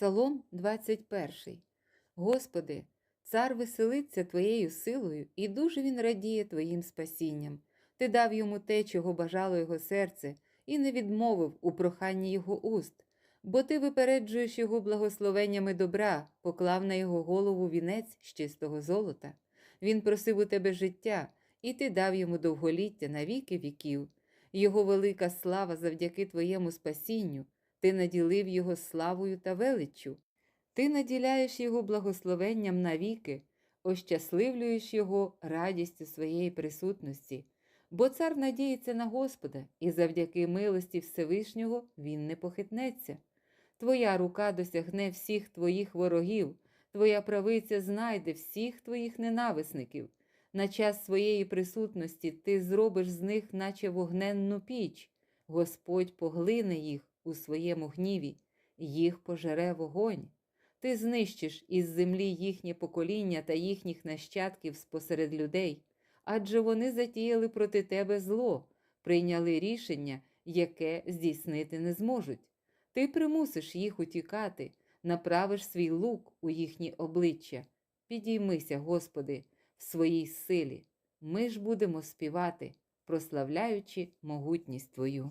Псалом 21. Господи, цар веселиться Твоєю силою, і дуже він радіє Твоїм спасінням. Ти дав йому те, чого бажало його серце, і не відмовив у проханні його уст, бо ти випереджуєш його благословеннями добра, поклав на його голову вінець з чистого золота. Він просив у тебе життя, і ти дав йому довголіття на віки віків. Його велика слава завдяки Твоєму спасінню. Ти наділив його славою та величчю. Ти наділяєш його благословенням навіки, ощасливлюєш його радістю своєї присутності, бо цар надіється на Господа, і завдяки милості Всевишнього він не похитнеться. Твоя рука досягне всіх твоїх ворогів, твоя правиця знайде всіх твоїх ненависників. На час своєї присутності ти зробиш з них, наче вогненну піч. Господь поглине їх у своєму гніві, їх пожере вогонь. Ти знищиш із землі їхнє покоління та їхніх нащадків спосеред людей, адже вони затіяли проти тебе зло, прийняли рішення, яке здійснити не зможуть. Ти примусиш їх утікати, направиш свій лук у їхні обличчя. Підіймися, Господи, в своїй силі. Ми ж будемо співати, прославляючи могутність Твою.